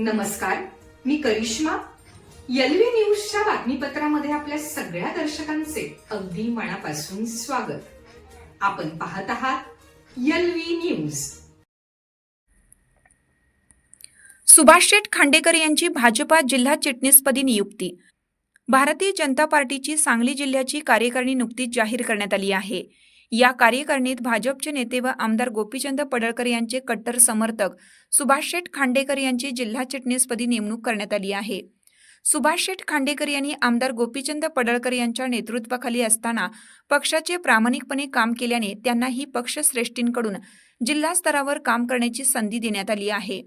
नमस्कार मी करिश्मा. यलवी न्यूजच्या बातमीपत्रामध्ये आपल्या सगळ्या दर्शकांचे अगदी मनापासून स्वागत. आपण पाहत आहात L V news. Subhash Sheth Khandekar यांची भाजपा जिल्हा चिटणीसपदी नियुक्ती. भारतीय जनता पार्टीची सांगली जिल्ह्याची कार्यकारिणी नुकतीच जाहीर करण्यात आली आहे. या कार्यकारिणीत भाजपचे नेते व आमदार गोपीचंद पडळकर यांचे कट्टर समर्थक सुभाष शेठ खांडेकर यांची जिल्हा चिटणीसपदी नेमणूक करण्यात आली आहे. सुभाष शेठ खांडेकर यांनी आमदार गोपीचंद पडळकर यांच्या नेतृत्वाखाली असताना पक्षाचे प्रामाणिकपणे काम केल्याने त्यांना ही पक्षश्रेष्ठींकडून जिल्हा स्तरावर काम करण्याची संधी देण्यात आली आहे.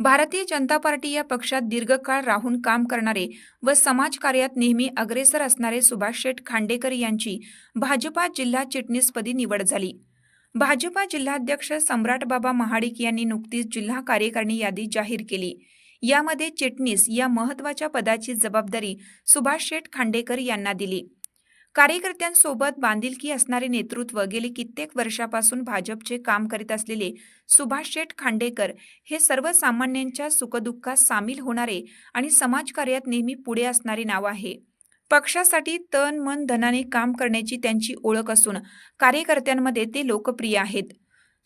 भारतीय जनता पार्टी या पक्षात दीर्घकाळ राहून काम करणारे व समाजकार्यात नेहमी अग्रेसर असणारे सुभाष शेठ खांडेकर यांची भाजपा जिल्हा चिटणीसपदी निवड झाली. भाजपा जिल्हाध्यक्ष सम्राटबाबा महाडिक यांनी नुकतीच जिल्हा कार्यकारिणी यादी जाहीर केली. यामध्ये चिटणीस या महत्त्वाच्या पदाची जबाबदारी सुभाष शेठ खांडेकर यांना दिली. कार्यकर्त्यांसोबत बांधिलकी असणारे नेतृत्व गेली कित्येक वर्षापासून भाजपचे काम करीत असलेले सुभाष शेठ खांडेकर हे सर्वसामान्यांच्या सुखदुःखात सामील होणारे आणि समाजकार्यात नेहमी पुढे असणारे नाव आहे. पक्षासाठी तन मन धनाने काम करण्याची त्यांची ओळख असून कार्यकर्त्यांमध्ये ते लोकप्रिय आहेत.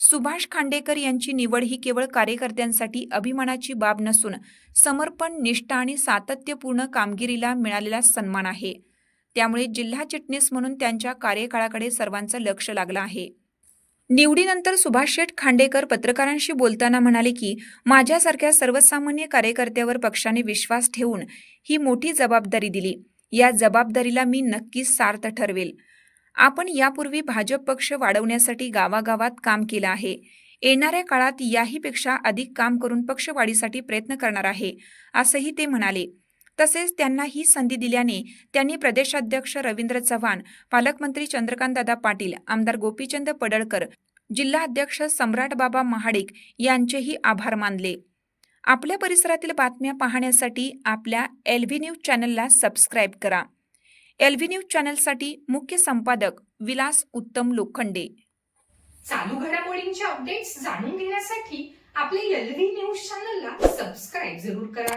सुभाष खांडेकर यांची निवड ही केवळ कार्यकर्त्यांसाठी अभिमानाची बाब नसून समर्पण निष्ठा आणि सातत्यपूर्ण कामगिरीला मिळालेला सन्मान आहे. त्यामुळे जिल्हा चिटणीस म्हणून त्यांच्या कार्यकाळाकडे सर्वांचं लक्ष लागलं आहे. निवडीनंतर सुभाष शेठ खांडेकर पत्रकारांशी बोलताना म्हणाले की माझ्यासारख्या सर्वसामान्य कार्यकर्त्यावर पक्षाने विश्वास ठेवून ही मोठी जबाबदारी दिली. या जबाबदारीला मी नक्कीच सार्थ ठरवेल. आपण यापूर्वी भाजप पक्ष वाढवण्यासाठी गावागावात काम केलं आहे. येणाऱ्या काळात याहीपेक्षा अधिक काम करून पक्षवाढीसाठी प्रयत्न करणार आहे असंही ते म्हणाले. तसेच त्यांना ही संधी दिल्याने त्यांनी प्रदेशाध्यक्ष रवींद्र चव्हाण पालकमंत्री चंद्रकांतदादा पाटील आमदार गोपीचंद पडळकर जिल्हाध्यक्ष सम्राटबाबा महाडिक यांचेही आभार मानले. आपल्या परिसरातील बातम्या पाहण्यासाठी आपल्या एल व्ही न्यूज चॅनलला सबस्क्राईब करा. एल व्ही न्यूज चॅनलसाठी मुख्य संपादक विलास उत्तम लोखंडे. चालू घडामोडींचे अपडेट्स जाणून घेण्यासाठी आपल्या व्ही न्यूज चॅनलला सबस्क्राईब जरूर करा.